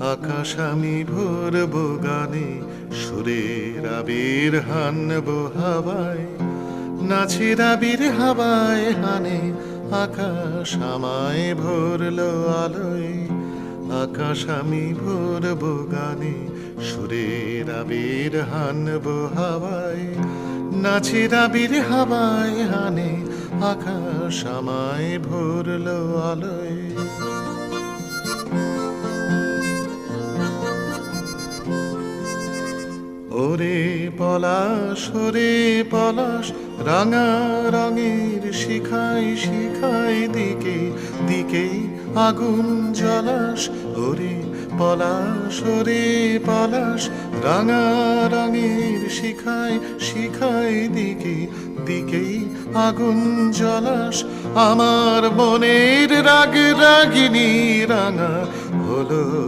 আকাশ আমি ভরব গানে সুরের আবির হানব হাওয়ায়। নাচের আবির হাওয়ায় হানে, আকাশ আমায় ভরলো আলোয়। আকাশ আমি ভরব গানে সুরের আবির হানব হাওয়ায়। নাচের আবির হাওয়ায় হানে, আকাশ আমায় ভরলো আলোয়। ওরে পলাশ ওরে পলাশ, রাঙা রঙের শিখাই শিখাই দিকে দিকে আগুন জলাস ওরে পলাশ ওরে পলাশ, রাঙা রঙের শিখাই শিখাই দিকে দিকে আগুন জলাস আমার মনের রাগ রাগিনী রাঙা হলো